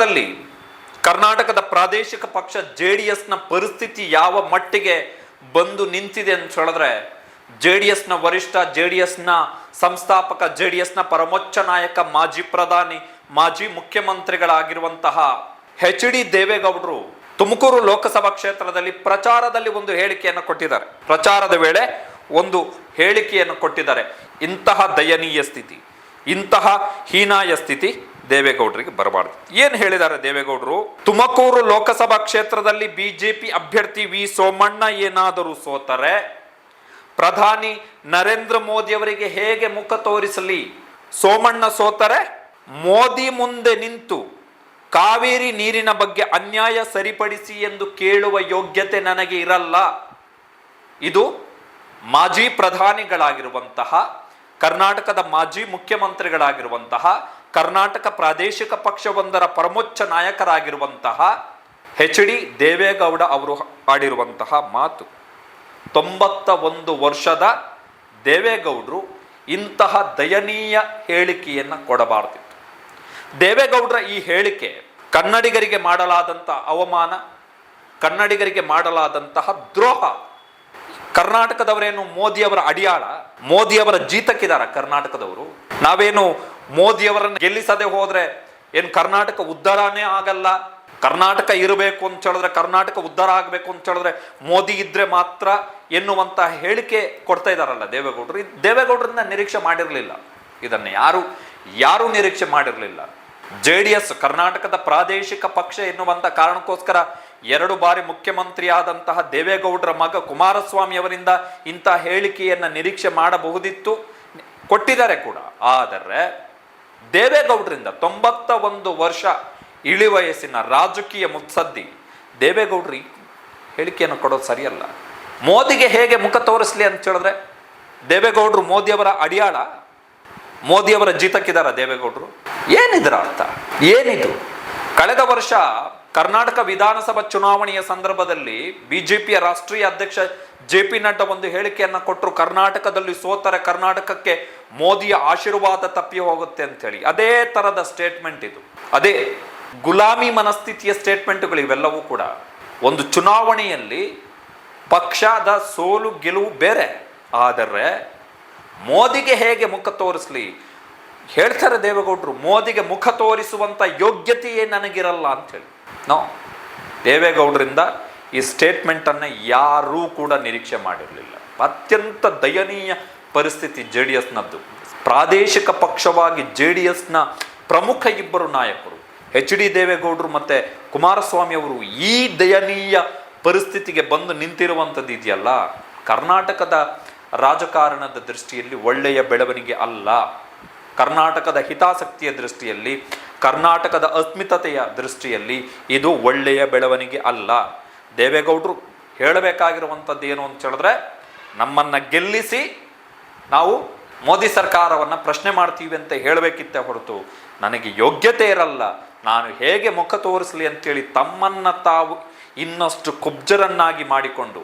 ಕರ್ನಾಟಕದಲ್ಲಿ ಕರ್ನಾಟಕದ ಪ್ರಾದೇಶಿಕ ಪಕ್ಷ ಜೆ ಡಿ ಎಸ್ನ ಪರಿಸ್ಥಿತಿ ಯಾವ ಮಟ್ಟಿಗೆ ಬಂದು ನಿಂತಿದೆ ಅಂತ ಹೇಳಿದ್ರೆ ಜೆ ಡಿ ಎಸ್ನ ವರಿಷ್ಠ ಜೆ ಡಿ ಎಸ್ನ ಸಂಸ್ಥಾಪಕ ಜೆ ಡಿ ಎಸ್ನ ಪರಮೋಚ್ಚ ನಾಯಕ, ಮಾಜಿ ಪ್ರಧಾನಿ, ಮಾಜಿ ಮುಖ್ಯಮಂತ್ರಿಗಳಾಗಿರುವಂತಹ ಎಚ್ ಡಿ ದೇವೇಗೌಡರು ತುಮಕೂರು ಲೋಕಸಭಾ ಕ್ಷೇತ್ರದಲ್ಲಿ ಪ್ರಚಾರದಲ್ಲಿ ಒಂದು ಹೇಳಿಕೆಯನ್ನು ಕೊಟ್ಟಿದ್ದಾರೆ. ಪ್ರಚಾರದ ವೇಳೆ ಒಂದು ಹೇಳಿಕೆಯನ್ನು ಕೊಟ್ಟಿದ್ದಾರೆ. ಇಂತಹ ದಯನೀಯ ಸ್ಥಿತಿ, ಇಂತಹ ಹೀನಾಯ ಸ್ಥಿತಿ ದೇವೇಗೌಡರಿಗೆ ಬರಬಾರ್ದು. ಏನು ಹೇಳಿದ್ದಾರೆ ದೇವೇಗೌಡರು? ತುಮಕೂರು ಲೋಕಸಭಾ ಕ್ಷೇತ್ರದಲ್ಲಿ ಬಿಜೆಪಿ ಅಭ್ಯರ್ಥಿ ವಿ ಸೋಮಣ್ಣ ಏನಾದರೂ ಸೋತರೆ? ಪ್ರಧಾನಿ ನರೇಂದ್ರ ಮೋದಿ ಅವರಿಗೆ ಹೇಗೆ ಮುಖ ತೋರಿಸಲಿ? ಸೋಮಣ್ಣ ಸೋತರೆ? ಮೋದಿ ಮುಂದೆ ನಿಂತು ಕಾವೇರಿ ನೀರಿನ ಬಗ್ಗೆ ಅನ್ಯಾಯ ಸರಿಪಡಿಸಿ ಎಂದು ಕೇಳುವ ಯೋಗ್ಯತೆ ನನಗೆ ಇರಲ್ಲ. ಇದು ಮಾಜಿ ಪ್ರಧಾನಿಗಳಾಗಿರುವಂತಹ, ಕರ್ನಾಟಕದ ಮಾಜಿ ಮುಖ್ಯಮಂತ್ರಿಗಳಾಗಿರುವಂತಹ ಕರ್ನಾಟಕ ಪ್ರಾದೇಶಿಕ ಪಕ್ಷವೊಂದರ ಪರಮೋಚ್ಚ ನಾಯಕರಾಗಿರುವಂತಹ ಎಚ್ ಡಿ ದೇವೇಗೌಡ ಅವರು ಆಡಿರುವಂತಹ ಮಾತು. ತೊಂಬತ್ತ ಒಂದು ವರ್ಷದ ದೇವೇಗೌಡರು ಇಂತಹ ದಯನೀಯ ಹೇಳಿಕೆಯನ್ನು ಕೊಡಬಾರ್ದಿತ್ತು. ದೇವೇಗೌಡರ ಈ ಹೇಳಿಕೆ ಕನ್ನಡಿಗರಿಗೆ ಮಾಡಲಾದಂಥ ಅವಮಾನ, ಕನ್ನಡಿಗರಿಗೆ ಮಾಡಲಾದಂತಹ ದ್ರೋಹ. ಕರ್ನಾಟಕದವರೇನು ಮೋದಿಯವರ ಅಡಿಯಾಳ, ಮೋದಿಯವರ ಜೀತಕ್ಕಿದ್ದಾರೆ ಕರ್ನಾಟಕದವರು? ನಾವೇನು ಮೋದಿಯವರನ್ನು ಗೆಲ್ಲಿಸದೆ ಹೋದ್ರೆ ಏನು ಕರ್ನಾಟಕ ಉದ್ಧಾರನೇ ಆಗಲ್ಲ? ಕರ್ನಾಟಕ ಇರಬೇಕು ಅಂತ ಹೇಳಿದ್ರೆ ಕರ್ನಾಟಕ ಉದ್ಧಾರ ಆಗಬೇಕು ಅಂತ ಹೇಳಿದ್ರೆ ಮೋದಿ ಇದ್ರೆ ಮಾತ್ರ ಎನ್ನುವಂತಹ ಹೇಳಿಕೆ ಕೊಡ್ತಾ ಇದ್ದಾರಲ್ಲ ದೇವೇಗೌಡರು. ಇದು ನಿರೀಕ್ಷೆ ಮಾಡಿರಲಿಲ್ಲ. ಇದನ್ನು ಯಾರು ಯಾರು ನಿರೀಕ್ಷೆ ಮಾಡಿರಲಿಲ್ಲ. ಜೆ ಡಿ ಎಸ್ ಕರ್ನಾಟಕದ ಪ್ರಾದೇಶಿಕ ಪಕ್ಷ ಎನ್ನುವಂಥ ಕಾರಣಕ್ಕೋಸ್ಕರ ಎರಡು ಬಾರಿ ಮುಖ್ಯಮಂತ್ರಿ ಆದಂತಹ ದೇವೇಗೌಡರ ಮಗ ಕುಮಾರಸ್ವಾಮಿ ಅವರಿಂದ ಇಂತಹ ಹೇಳಿಕೆಯನ್ನು ನಿರೀಕ್ಷೆ ಮಾಡಬಹುದಿತ್ತು. ಕೊಟ್ಟಿದ್ದಾರೆ ಕೂಡ. ಆದರೆ ದೇವೇಗೌಡರಿಂದ ತೊಂಬತ್ತ ಒಂದು ವರ್ಷ ಇಳಿ ವಯಸ್ಸಿನ ರಾಜಕೀಯ ಮುತ್ಸದ್ದಿ. ದೇವೇಗೌಡ್ರಿ ಹೇಳಿಕೆಯನ್ನು ಕೊಡೋದು ಸರಿಯಲ್ಲ. ಮೋದಿಗೆ ಹೇಗೆ ಮುಖ ತೋರಿಸ್ಲಿ ಅಂತ ಹೇಳಿದ್ರೆ, ದೇವೇಗೌಡರು ಮೋದಿಯವರ ಅಡಿಯಾಳ, ಮೋದಿಯವರ ಜೀತಕ್ಕಿದಾರ ದೇವೇಗೌಡರು. ಏನಿದ್ರ ಅರ್ಥ? ಏನಿದು? ಕಳೆದ ವರ್ಷ ಕರ್ನಾಟಕ ವಿಧಾನಸಭಾ ಚುನಾವಣೆಯ ಸಂದರ್ಭದಲ್ಲಿ ಬಿಜೆಪಿಯ ರಾಷ್ಟ್ರೀಯ ಅಧ್ಯಕ್ಷ ಜೆ ಪಿ ನಡ್ಡಾ ಒಂದು ಹೇಳಿಕೆಯನ್ನು ಕೊಟ್ಟರು ಕರ್ನಾಟಕದಲ್ಲಿ ಸೋತರೆ ಕರ್ನಾಟಕಕ್ಕೆ ಮೋದಿಯ ಆಶೀರ್ವಾದ ತಪ್ಪಿ ಹೋಗುತ್ತೆ ಅಂತೇಳಿ ಅದೇ ತರದ ಸ್ಟೇಟ್ಮೆಂಟ್ ಇದು. ಅದೇ ಗುಲಾಮಿ ಮನಸ್ಥಿತಿಯ ಸ್ಟೇಟ್ಮೆಂಟ್ಗಳು ಇವೆಲ್ಲವೂ ಕೂಡ ಒಂದು ಚುನಾವಣೆಯಲ್ಲಿ ಪಕ್ಷದ ಸೋಲು ಗೆಲುವು ಬೇರೆ. ಆದರೆ ಮೋದಿಗೆ ಹೇಗೆ ಮುಖ ತೋರಿಸ್ಲಿ? ಹೇಳ್ತಾರೆ ದೇವೇಗೌಡರು, ಮೋದಿಗೆ ಮುಖ ತೋರಿಸುವಂಥ ಯೋಗ್ಯತೆಯೇ ನನಗಿರಲ್ಲ ಅಂಥೇಳಿ. ನೋ. ದೇವೇಗೌಡರಿಂದ ಈ ಸ್ಟೇಟ್ಮೆಂಟನ್ನು ಯಾರೂ ಕೂಡ ನಿರೀಕ್ಷೆ ಮಾಡಿರಲಿಲ್ಲ. ಅತ್ಯಂತ ದಯನೀಯ ಪರಿಸ್ಥಿತಿ ಜೆ ಡಿ ಎಸ್ನದ್ದು ಪ್ರಾದೇಶಿಕ ಪಕ್ಷವಾಗಿ ಜೆ ಡಿ ಎಸ್ನ ಪ್ರಮುಖ ಇಬ್ಬರು ನಾಯಕರು, ಎಚ್ ಡಿ ದೇವೇಗೌಡರು ಮತ್ತು ಕುಮಾರಸ್ವಾಮಿ ಅವರು ಈ ದಯನೀಯ ಪರಿಸ್ಥಿತಿಗೆ ಬಂದು ನಿಂತಿರುವಂಥದ್ದು ಇದೆಯಲ್ಲ? ಕರ್ನಾಟಕದ ರಾಜಕಾರಣದ ದೃಷ್ಟಿಯಲ್ಲಿ ಒಳ್ಳೆಯ ಬೆಳವಣಿಗೆ ಅಲ್ಲ. ಕರ್ನಾಟಕದ ಹಿತಾಸಕ್ತಿಯ ದೃಷ್ಟಿಯಲ್ಲಿ, ಕರ್ನಾಟಕದ ಅಸ್ಮಿತತೆಯ ದೃಷ್ಟಿಯಲ್ಲಿ ಇದು ಒಳ್ಳೆಯ ಬೆಳವಣಿಗೆ ಅಲ್ಲ. ದೇವೇಗೌಡರು ಹೇಳಬೇಕಾಗಿರುವಂಥದ್ದು ಏನು ಅಂತ ಹೇಳಿದ್ರೆ, ನಮ್ಮನ್ನು ಗೆಲ್ಲಿಸಿ ನಾವು ಮೋದಿ ಸರ್ಕಾರವನ್ನು ಪ್ರಶ್ನೆ ಮಾಡ್ತೀವಿ ಅಂತ ಹೇಳಬೇಕಿತ್ತೆ ಹೊರತು ನನಗೆ ಯೋಗ್ಯತೆ ಇರಲ್ಲ. ನಾನು ಹೇಗೆ ಮುಖ ತೋರಿಸಲಿ ಅಂತೇಳಿ ತಮ್ಮನ್ನು ತಾವು ಇನ್ನಷ್ಟು ಕುಬ್ಜರನ್ನಾಗಿ ಮಾಡಿಕೊಂಡು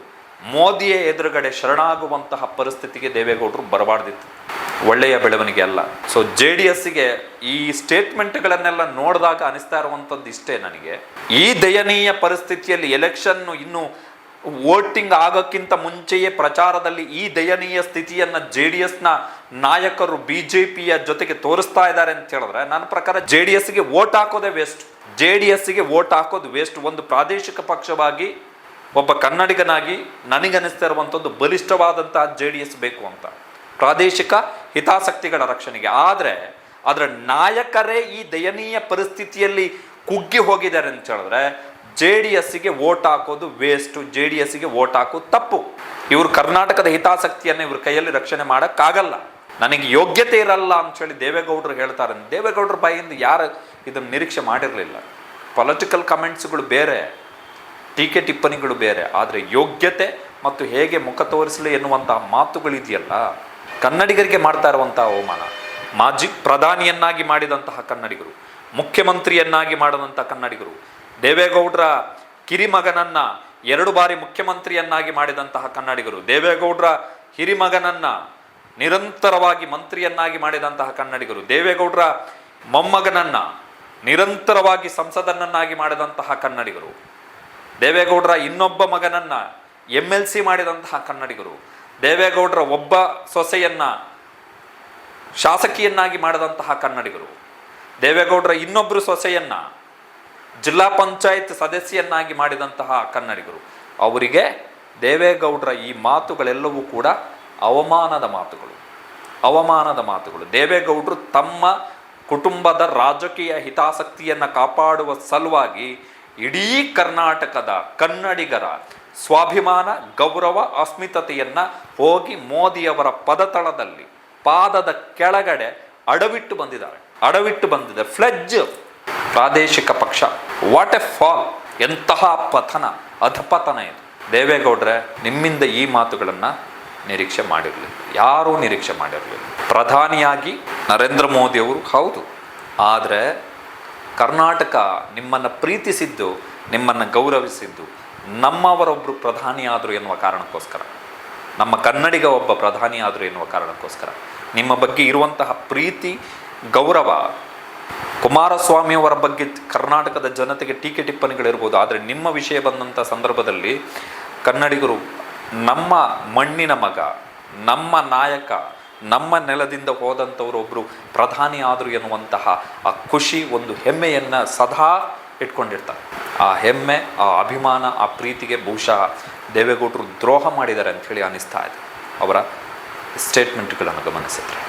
ಮೋದಿಯ ಎದುರುಗಡೆ ಶರಣಾಗುವಂತಹ ಪರಿಸ್ಥಿತಿಗೆ ದೇವೇಗೌಡರು ಬರಬಾರ್ದಿತ್ತು. ಒಳ್ಳೆಯ ಬೆಳವಣಿಗೆ ಅಲ್ಲ. ಸೊ ಜೆ ಡಿ ಎಸ್ಸಿಗೆ ಈ ಸ್ಟೇಟ್ಮೆಂಟ್ಗಳನ್ನೆಲ್ಲ ನೋಡಿದಾಗ ಅನಿಸ್ತಾ ಇರುವಂಥದ್ದು ಇಷ್ಟೇ ನನಗೆ. ಈ ದಯನೀಯ ಪರಿಸ್ಥಿತಿಯಲ್ಲಿ ಎಲೆಕ್ಷನ್ ಇನ್ನು ವೋಟಿಂಗ್ ಆಗೋಕ್ಕಿಂತ ಮುಂಚೆಯೇ ಪ್ರಚಾರದಲ್ಲಿ ಈ ದಯನೀಯ ಸ್ಥಿತಿಯನ್ನು ಜೆ ಡಿ ಎಸ್ನ ನಾಯಕರು ಬಿ ಜೆ ಪಿಯ ಜೊತೆಗೆ ತೋರಿಸ್ತಾ ಇದ್ದಾರೆ ಅಂತ ಹೇಳಿದ್ರೆ, ನನ್ನ ಪ್ರಕಾರ ಜೆ ಡಿ ಎಸ್ಗೆ ವೋಟ್ ಹಾಕೋದೇ ವೇಸ್ಟ್ ಜೆ ಡಿ ಎಸ್ಗೆ ವೋಟ್ ಹಾಕೋದು ವೇಸ್ಟ್ ಒಂದು ಪ್ರಾದೇಶಿಕ ಪಕ್ಷವಾಗಿ, ಒಬ್ಬ ಕನ್ನಡಿಗನಾಗಿ ನನಗನಿಸ್ತಾ ಇರುವಂಥದ್ದು ಬಲಿಷ್ಠವಾದಂತಹ ಜೆ ಡಿ ಎಸ್ ಬೇಕು ಅಂತ. ಪ್ರಾದೇಶಿಕ ಹಿತಾಸಕ್ತಿಗಳ ರಕ್ಷಣೆಗೆ. ಆದರೆ, ಅದರ ನಾಯಕರೇ ಈ ದಯನೀಯ ಪರಿಸ್ಥಿತಿಯಲ್ಲಿ ಕುಗ್ಗಿ ಹೋಗಿದ್ದಾರೆ ಅಂತ ಹೇಳಿದ್ರೆ, ಜೆ ಡಿ ಎಸ್ಸಿಗೆ ವೋಟ್ ಹಾಕೋದು ವೇಸ್ಟು ಜೆ ಡಿ ಎಸ್ಸಿಗೆ ವೋಟ್ ಹಾಕೋದು ತಪ್ಪು. ಇವರು ಕರ್ನಾಟಕದ ಹಿತಾಸಕ್ತಿಯನ್ನು ಇವ್ರ ಕೈಯಲ್ಲಿ ರಕ್ಷಣೆ ಮಾಡೋಕ್ಕಾಗಲ್ಲ. ನನಗೆ ಯೋಗ್ಯತೆ ಇರಲ್ಲ ಅಂತೇಳಿ ದೇವೇಗೌಡರು ಹೇಳ್ತಾರೆ. ದೇವೇಗೌಡರ ಬಾಯಿಂದ ಯಾರು ಇದನ್ನು ನಿರೀಕ್ಷೆ ಮಾಡಿರಲಿಲ್ಲ. ಪೊಲಿಟಿಕಲ್ ಕಮೆಂಟ್ಸ್ಗಳು ಬೇರೆ, ಟೀಕೆ ಟಿಪ್ಪಣಿಗಳು ಬೇರೆ. ಆದರೆ ಯೋಗ್ಯತೆ ಮತ್ತು ಹೇಗೆ ಮುಖ ತೋರಿಸಲಿ ಎನ್ನುವಂತಹ ಮಾತುಗಳಿದೆಯಲ್ಲ ಕನ್ನಡಿಗರಿಗೆ ಮಾಡ್ತಾ ಇರುವಂತಹ ಅವಮಾನ. ಮಾಜಿ ಪ್ರಧಾನಿಯನ್ನಾಗಿ ಮಾಡಿದಂತಹ ಕನ್ನಡಿಗರು, ಮುಖ್ಯಮಂತ್ರಿಯನ್ನಾಗಿ ಮಾಡಿದಂಥ ಕನ್ನಡಿಗರು, ದೇವೇಗೌಡರ ಕಿರಿಮಗನನ್ನ ಎರಡು ಬಾರಿ ಮುಖ್ಯಮಂತ್ರಿಯನ್ನಾಗಿ ಮಾಡಿದಂತಹ ಕನ್ನಡಿಗರು, ದೇವೇಗೌಡರ ಹಿರಿಮಗನನ್ನ ನಿರಂತರವಾಗಿ ಮಂತ್ರಿಯನ್ನಾಗಿ ಮಾಡಿದಂತಹ ಕನ್ನಡಿಗರು, ದೇವೇಗೌಡರ ಮೊಮ್ಮಗನನ್ನ ನಿರಂತರವಾಗಿ ಸಂಸದನನ್ನಾಗಿ ಮಾಡಿದಂತಹ ಕನ್ನಡಿಗರು, ದೇವೇಗೌಡರ ಇನ್ನೊಬ್ಬ ಮಗನನ್ನ ಎಂ ಎಲ್ ಸಿ ಮಾಡಿದಂತಹ ಕನ್ನಡಿಗರು ದೇವೇಗೌಡರ ಒಬ್ಬ ಸೊಸೆಯನ್ನ ಶಾಸಕಿಯನ್ನಾಗಿ ಮಾಡಿದಂತಹ ಕನ್ನಡಿಗರು. ದೇವೇಗೌಡರ ಇನ್ನೊಬ್ಬರು ಸೊಸೆಯನ್ನ ಜಿಲ್ಲಾ ಪಂಚಾಯತ್ ಸದಸ್ಯನ್ನಾಗಿ ಮಾಡಿದಂತಹ ಕನ್ನಡಿಗರು. ಅವರಿಗೆ ದೇವೇಗೌಡರ ಈ ಮಾತುಗಳೆಲ್ಲವೂ ಕೂಡ ಅವಮಾನದ ಮಾತುಗಳು. ಅವಮಾನದ ಮಾತುಗಳು. ದೇವೇಗೌಡರು ತಮ್ಮ ಕುಟುಂಬದ ರಾಜಕೀಯ ಹಿತಾಸಕ್ತಿಯನ್ನು ಕಾಪಾಡುವ ಸಲುವಾಗಿ ಇಡೀ ಕರ್ನಾಟಕದ ಕನ್ನಡಿಗರ ಸ್ವಾಭಿಮಾನ, ಗೌರವ, ಅಸ್ಮಿತತೆಯನ್ನು ಹೋಗಿ ಮೋದಿಯವರ ಪದತಳದಲ್ಲಿ, ಪಾದದ ಕೆಳಗಡೆ ಅಡವಿಟ್ಟು ಬಂದಿದ್ದಾರೆ. ಅಡವಿಟ್ಟು ಬಂದಿದೆ. ಫ್ಲೆಜ್ ಪ್ರಾದೇಶಿಕ ಪಕ್ಷ. ವಾಟ್ ಎ ಫಾಲ್ ಎಂತಹ ಪತನ, ಅಧಪತನ ಇದು. ದೇವೇಗೌಡ್ರೆ, ನಿಮ್ಮಿಂದ ಈ ಮಾತುಗಳನ್ನು ನಿರೀಕ್ಷೆ ಮಾಡಿರಲಿಲ್ಲ. ಯಾರೂ ನಿರೀಕ್ಷೆ ಮಾಡಿರಲಿಲ್ಲ. ಪ್ರಧಾನಿಯಾಗಿ ನರೇಂದ್ರ ಮೋದಿಯವರು ಹೌದು. ಆದರೆ ಕರ್ನಾಟಕ ನಿಮ್ಮನ್ನು ಪ್ರೀತಿಸಿದ್ದು ನಿಮ್ಮನ್ನು ಗೌರವಿಸಿದ್ದು ನಮ್ಮವರೊಬ್ಬರು ಪ್ರಧಾನಿಯಾದರು ಎನ್ನುವ ಕಾರಣಕ್ಕೋಸ್ಕರ. ನಮ್ಮ ಕನ್ನಡಿಗ ಒಬ್ಬ ಪ್ರಧಾನಿಯಾದರು ಎನ್ನುವ ಕಾರಣಕ್ಕೋಸ್ಕರ. ನಿಮ್ಮ ಬಗ್ಗೆ ಇರುವಂತಹ ಪ್ರೀತಿ, ಗೌರವ ಕುಮಾರಸ್ವಾಮಿಯವರ ಬಗ್ಗೆ ಕರ್ನಾಟಕದ ಜನತೆಗೆ ಟೀಕೆ ಟಿಪ್ಪಣಿಗಳಿರ್ಬೋದು ಆದರೆ ನಿಮ್ಮ ವಿಷಯ ಬಂದಂಥ ಸಂದರ್ಭದಲ್ಲಿ ಕನ್ನಡಿಗರು ನಮ್ಮ ಮಣ್ಣಿನ ಮಗ, ನಮ್ಮ ನಾಯಕ, ನಮ್ಮ ನೆಲದಿಂದ ಹೋದಂಥವರು ಒಬ್ಬರು ಪ್ರಧಾನಿ ಆದರು ಎನ್ನುವಂತಹ ಆ ಖುಷಿ, ಒಂದು ಹೆಮ್ಮೆಯನ್ನು ಸದಾ ಇಟ್ಕೊಂಡಿರ್ತಾರೆ. ಆ ಹೆಮ್ಮೆ, ಆ ಅಭಿಮಾನ, ಆ ಪ್ರೀತಿಗೆ ಬಹುಶಃ ದೇವೇಗೌಡರು ದ್ರೋಹ ಮಾಡಿದ್ದಾರೆ ಅಂಥೇಳಿ ಅನ್ನಿಸ್ತಾ ಇದೆ. ಅವರ ಸ್ಟೇಟ್ಮೆಂಟ್ಗಳನ್ನು ಗಮನಿಸಿದ್ರೆ.